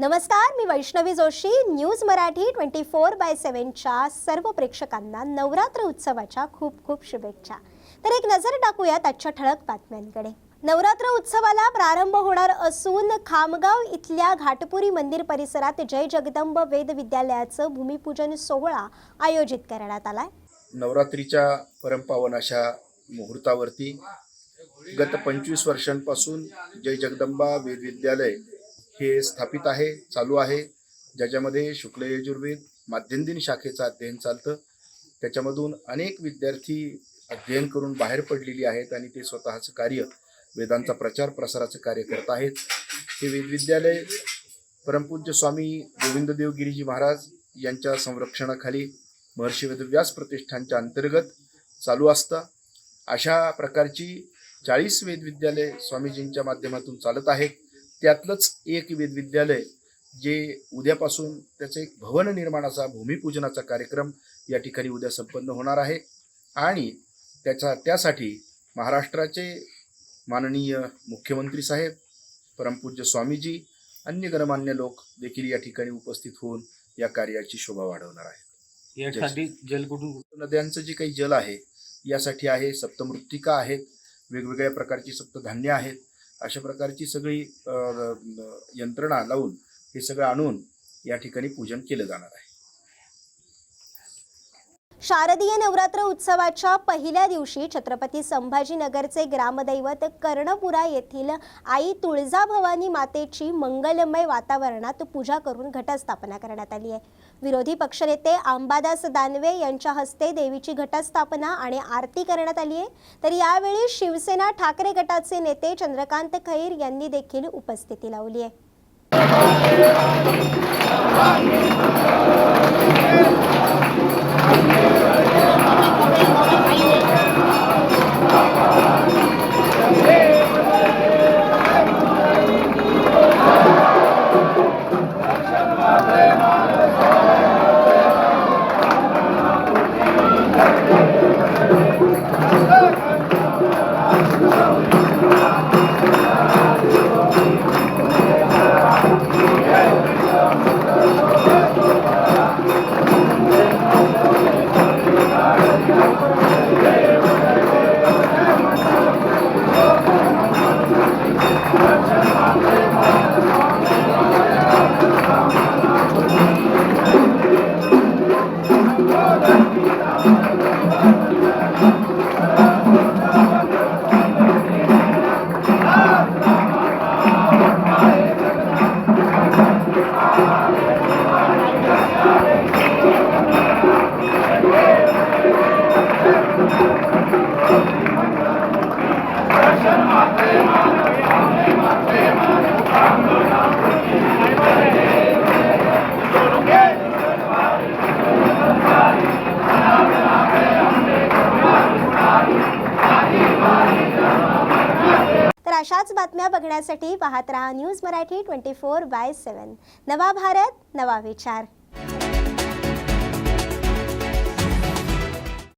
नमस्कार मी Vaishnavi Joshi. News Marathi twenty four by सेवनच्या सर्व प्रेक्षकांना नवरात्र उत्सवाच्या खूप खूप शुभेच्छा. तर एक नजर टाकूयात आजच्या ठळक बातम्यांकडे. नवरात्र उत्सवाला प्रारंभ होणार असून खामगाव इथल्या घाटपुरी मंदिर परिसरात जय जगदंब वेद विद्यालयाचं भूमिपूजन सोहळा आयोजित करण्यात आलाय. नवरात्रीच्या परमपावन अशा मुहूर्तावरती गत पंचवीस वर्षांपासून जय जगदंबा वेद विद्यालय हे स्थापित आहे चालू आहे. ज्याच्यामध्ये शुक्ल यजुर्वेद माध्यमदिन शाखेचं अध्ययन चालतं. त्याच्यामधून अनेक विद्यार्थी अध्ययन करून बाहेर पडलेली आहेत आणि ते स्वतःचं कार्य वेदांचा प्रचार प्रसाराचं कार्य करत आहेत. हे वेद विद्यालय परमपूज्य स्वामी गोविंददेव गिरीजी महाराज यांच्या संरक्षणाखाली महर्षी वेदव्यास प्रतिष्ठानच्या अंतर्गत चालू असतं. अशा प्रकारची चाळीस वेद विद्यालय स्वामीजींच्या माध्यमातून चालत आहेत. त्यातलंच एक वेद विद्यालय जे उद्यापासून त्याचं एक भवन निर्माणाचा भूमिपूजनाचा कार्यक्रम या ठिकाणी उद्या संपन्न होणार आहे. आणि त्याचा त्यासाठी महाराष्ट्राचे माननीय मुख्यमंत्री साहेब परमपूज्य स्वामीजी अन्य गणमान्य लोक देखील या ठिकाणी उपस्थित होऊन या कार्याची शोभा वाढवणार आहेत. यासाठी जल कुठून? नद्यांचं जे काही जल आहे यासाठी आहे सप्तमृत्तिका आहेत वेगवेगळ्या प्रकारची सप्तधान्य आहेत अशा प्रकारची सगळी यंत्रणा लावून हे सगळं आणून या ठिकाणी पूजन केलं जाणार आहे. शारदीय नवरात्र उत्सवाच्या पहिल्या दिवशी छत्रपती संभाजीनगरचे ग्रामदैवत कर्णपुरा येथील आई तुळजाभवानी मातेची मंगलमय वातावरणात पूजा करून घटस्थापना करण्यात आली आहे. विरोधी पक्षनेते अंबादास दानवे यांच्या हस्ते देवीची घटस्थापना आणि आरती करण्यात आली आहे. तर यावेळी शिवसेना ठाकरे गटाचे नेते चंद्रकांत खैर यांनी देखील उपस्थिती लावली आहे. तर अशाच बातम्या बघण्यासाठी पाहत राहा news Marathi twenty four by seven. नवा भारत नवा विचार.